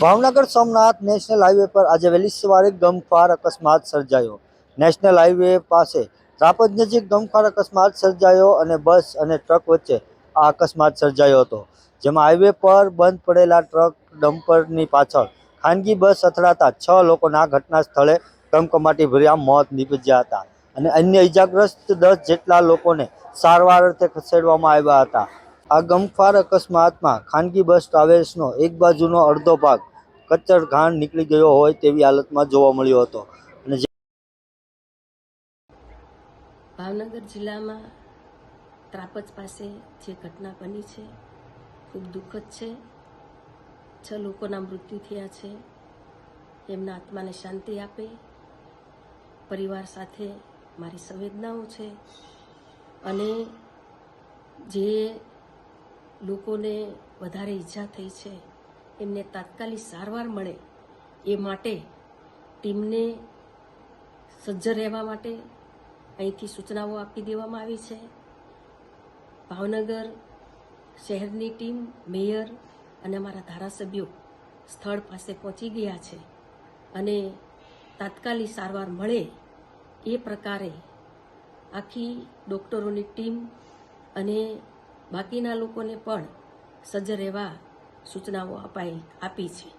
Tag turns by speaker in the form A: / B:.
A: Bhavnagar Somnath national highway પર આજે વહેલી સવારે ગમખ્વાર અકસ્માત સર્જાયો. નેશનલ હાઈવે પાસે રાપજ નજીક ગમખ્વાર અકસ્માત સર્જાયો અને બસ અને ટ્રક વચ્ચે આ અકસ્માત સર્જાયો હતો. જેમાં હાઈવે પર બંધ પડેલા ટ્રક ડમ્પરની પાછળ ખાનગી બસ અથડાતા છ લોકોના ઘટના સ્થળે કમકમાટી ભર્યા મોત નીપજ્યા હતા અને અન્ય ઇજાગ્રસ્ત દસ જેટલા લોકોને સારવાર અર્થે ખસેડવામાં આવ્યા હતા. આ ગમખ્વાર અકસ્માતમાં ખાનગી બસ ટ્રાવેલ્સનો એક બાજુનો અડધો ભાગ કચ્ચર ઘાણ નીકળી ગયો હોય તેવી હાલતમાં જોવા મળ્યો હતો. અને
B: ભાવનગર જિલ્લામાં ત્રાપજ પાસે જે ઘટના બની છે, ખૂબ દુઃખદ છે. છ લોકોના મૃત્યુ થયા છે. એમના આત્માને શાંતિ આપે. પરિવાર સાથે મારી સંવેદનાઓ છે. અને જે લોકોને વધારે ઈજા થઈ છે એમને તાત્કાલિક સારવાર મળે એ માટે ટીમને સજ્જ રહેવા માટે અહીંથી સૂચનાઓ આપી દેવામાં આવી છે. ભાવનગર શહેરની ટીમ, મેયર અને અમારા ધારાસભ્યો સ્થળ પાસે પહોંચી ગયા છે અને તાત્કાલિક સારવાર મળે એ પ્રકારે આખી ડૉક્ટરોની ટીમ અને બાકીના લોકોને પણ સજ્જ રહેવા સૂચનાઓ અપાઈ આપી છે.